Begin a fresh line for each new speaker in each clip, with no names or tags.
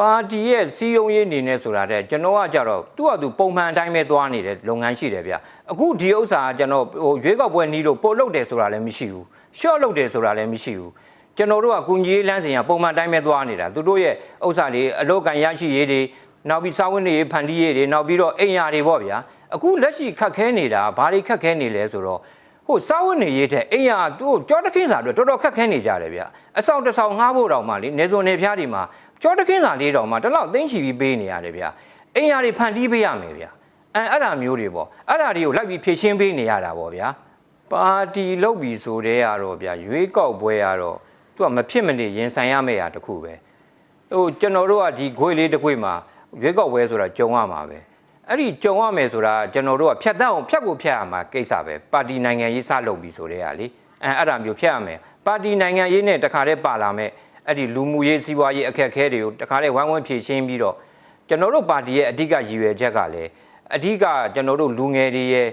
ပါတီရဲ့စီယုံရေးအနေနဲ့ဆိုတာတဲ့ကျွန်တော်ကကြတော့သူ့ဟာသူပုံမှန်အတိုင်းပဲသွားနေတဲ့လုပ်ငန်းရှိတယ်ဗျအခုဒီဥစ္စာကကျွန်တော်ဟိုရွေးကောက်ပွဲနီးလို့ပို့လုပ်တယ်ဆိုတာလည်းမရှိဘူးရှော့လုပ်တယ်ဆိုတာလည်းမရှိဘူးကျွန်တော်တို့ကကုညီရေးလမ်းစဉ်ကပုံမှန်အတိုင်းပဲသွားနေတာသူတို့ရဲ့ဥစ္စာတွေအလောက်ကန်ရရှိရေးတွေနောက်ပြီးစာဝတ်နေရေးဖန်တီးရေးတွေနောက်ပြီးတော့အိမ်ယာတွေပေါ့ဗျာအခုလက်ရှိခက်ခဲနေတာဘာတွေခက်ခဲနေလဲဆိုတော့ ဟိုစားဝတ်နေရေးတဲ့အိမ်ရသူ့ကြောတခင်းစာတွေတော်တော်ခက်ခဲနေကြတယ်ဗျအဆောင်တစ်ဆောင်ငှားဖို့တောင်မှလေနေစုံနေဖျားတွေမှာကြောတခင်းစာလေးတောင်မှတစ်လောက်သိမ့်ချီပြီးပေးနေရတယ်ဗျအိမ်ရတွေဖန်တီးပေးရမယ်ဗျအဲအဲ့ဒါမျိုးတွေပေါ့အဲ့ဒါတွေကိုလိုက်ပြီးဖြည့်ရှင်းပေးနေရတာပေါ့ဗျာပါတီလုတ်ပြီဆိုတဲ့ကတော့ဗျရွေးကောက်ပွဲကတော့သူကမဖြစ်မနေရင်ဆိုင်ရမယ့်အရာတစ်ခုပဲဟိုကျွန်တော်တို့ကဒီဂွေလေးတစ်ခွေမှာရွေးကောက်ပွဲဆိုတာကြုံရမှာပဲ အဲ့ဒီကြုံရမယ်ဆိုတာကျွန်တော်တို့ကဖြတ်တန်းအောင်ဖြတ်ကိုဖြတ်ရမှာကိစ္စပဲပါတီနိုင်ငံရေးစလုပ်ပြီဆိုတဲ့ဟာလေအဲအဲ့ဒါမျိုးဖြတ်ရမယ်ပါတီနိုင်ငံရေးနဲ့တခါတည်းပါလာမယ်အဲ့ဒီလူမှုရေးစီးပွားရေးအခက်အခဲတွေကိုတခါတည်းဝိုင်းဝန်းဖြည့်ရှင်းပြီးတော့ကျွန်တော်တို့ပါတီရဲ့အဓိကရည်ရွယ်ချက်ကလည်းအဓိကကျွန်တော်တို့လူငယ်တွေရဲ့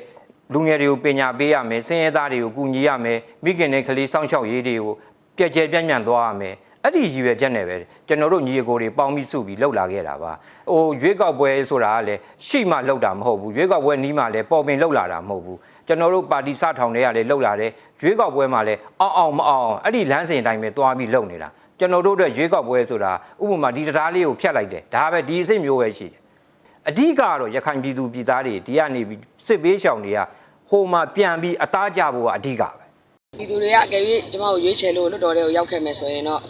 လူငယ်တွေကိုပညာပေးရမယ်စင်ရဲသားတွေကိုကူညီရမယ်မိခင်နဲ့ကလေးစောင့်ရှောက်ရေးတွေကိုပြည့်ကျယ်ပြန့်ပြန့်သွားရမယ် အဲ့ဒီရည်ရွယ်ချက်နဲ့ပဲကျွန်တော်တို့ညီအကိုတွေပေါင်းပြီးစုပြီးလှုပ်လာခဲ့တာပါဟိုရွေးကောက်ပွဲဆိုတာကလည်းရှိမှလှုပ်တာမဟုတ်ဘူးရွေးကောက်ပွဲနီးမှလည်းပေါ်ပင်လှုပ်လာတာမဟုတ်ဘူးကျွန်တော်တို့ပါတီစထောင်တွေကလည်းလှုပ်လာတယ်ရွေးကောက်ပွဲမှာလည်းအောင်အောင်မအောင်အဲ့ဒီလမ်းစဉ်အတိုင်းပဲသွားပြီးလှုပ်နေတာကျွန်တော်တို့အတွက်ရွေးကောက်ပွဲဆိုတာဥပမာဒီတရားလေးကိုဖျက်လိုက်တယ်ဒါပဲဒီအစိတ်မျိုးပဲရှိတယ်အဓိကတော့ရခိုင်ပြည်သူပြည်သားတွေဒီကနေပြီးစစ်ပေးရှောင်တွေကဟိုမှာပြန်ပြီးအသားကြဖို့ကအဓိကပဲ
ပြည်သူတွေကအကယ်၍ကျွန်မကိုရွေးချယ်လို့လွတ်တော်တွေကိုရောက်ခဲ့မယ်ဆိုရင်တော့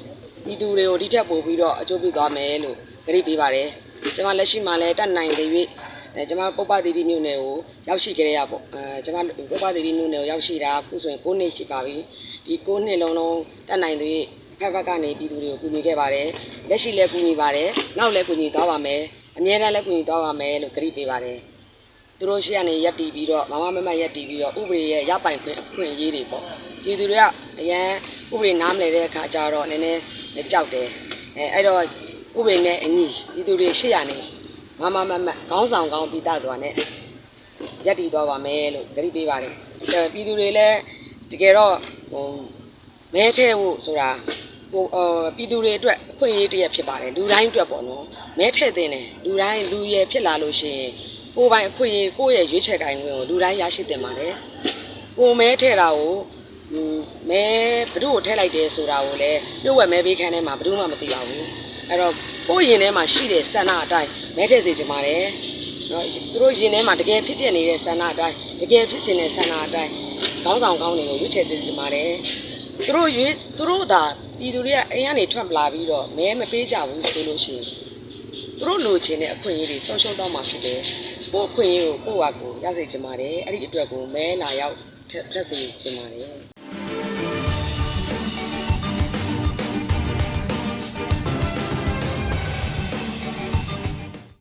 ပြည်သူတွေကိုဒီထက်ပိုပြီးတော့အကျိုးပြုသွားမယ်လို့ကြေညာပေးပါတယ်ကျွန်မလက်ရှိမှာလည်းတတ်နိုင်သေး၍အဲကျွန်မပုပ္ပသီတိမြို့နယ်ကိုရောက်ရှိခဲ့ရပေါ့အဲကျွန်မပုပ္ပသီတိမြို့နယ်ကိုရောက်ရှိတာအခုဆိုရင်9နှစ်ရှိပါပြီဒီ9နှစ်လုံးလုံးတတ်နိုင်သေး၍ဖက်ဖက်ကနေပြည်သူတွေကိုကူညီခဲ့ပါတယ်လက်ရှိလည်းကူညီပါတယ်နောက်လည်းကူညီသွားပါမယ်အများအားလည်းကူညီသွားပါမယ်လို့ကြေညာပေးပါတယ်သူတို့ရှိကနေရက်တီပြီးတော့မမမမရက်တီပြီးတော့ဥပဒေရဲ့ရပိုင်ခွင့်အခွင့်အရေးတွေပေါ့ပြည်သူတွေကအရန်ဥပဒေနားမလည်တဲ့အခါကျတော့နည်းနည်း ကြောက်တယ်အဲအဲ့တော့ဥပဒေနဲ့အညီပြည်သူတွေရှိရနေမမမမခေါင်းဆောင်ကောင်းပြီးသားစွာနဲ့ရက်တီသွားပါမယ်လို့ကြေညာပေးပါတယ်အဲပြည်သူတွေလည်းတကယ်တော့ဟိုမဲထဲဖို့ဆိုတာဟိုအော်ပြည်သူတွေအတွက်အခွင့်အရေးတစ်ရက်ဖြစ်ပါတယ်လူတိုင်းအတွက်ပေါ့နော်မဲထည့်တင်တယ်လူတိုင်းလူရယ်ဖြစ်လာလို့ရှိရင်ကိုယ်ပိုင်အခွင့်အရေးကိုယ့်ရဲ့ရွေးချယ်ကိုင်ခွင့်ကိုလူတိုင်းရရှိတင်ပါတယ်။ကိုယ်မဲထဲတာကိုဟွန်း မဲဘ누구ကိုထည့်လိုက်တယ်ဆိုတာကိုလည်းပြုတ်ဝက်မဲပေးခန်းထဲမှာဘယ်သူမှမသိပါဘူး။အဲ့တော့ကိုယ့်ရင်ထဲမှာရှိတဲ့ဆန္ဒအတိုင်းမဲထည့်စေချင်ပါတယ်။နော်သူတို့ရင်ထဲမှာတကယ်ဖြစ်ပြနေတဲ့ဆန္ဒအတိုင်းတကယ်ဖြစ်ရှင်တဲ့ဆန္ဒအတိုင်းခေါင်းဆောင်ကောင်းတွေကိုရွေးချယ်စေချင်ပါတယ်။သူတို့ရွေးသူတို့သာပြည်သူတွေကအိမ်ကနေထွက်လာပြီးတော့မဲမပေးကြဘူးဆိုလို့ရှိရင်သူတို့လိုချင်တဲ့အခွင့်အရေးတွေဆုံးရှုံးတော့မှာဖြစ်တယ်။ကိုယ့်အခွင့်အရေးကိုကိုယ့်ဟာကိုယ်ရစေချင်ပါတယ်။အဲ့ဒီအတွက်ကိုမဲလာရောက်ထက်ထက်စေချင်ပါတယ်။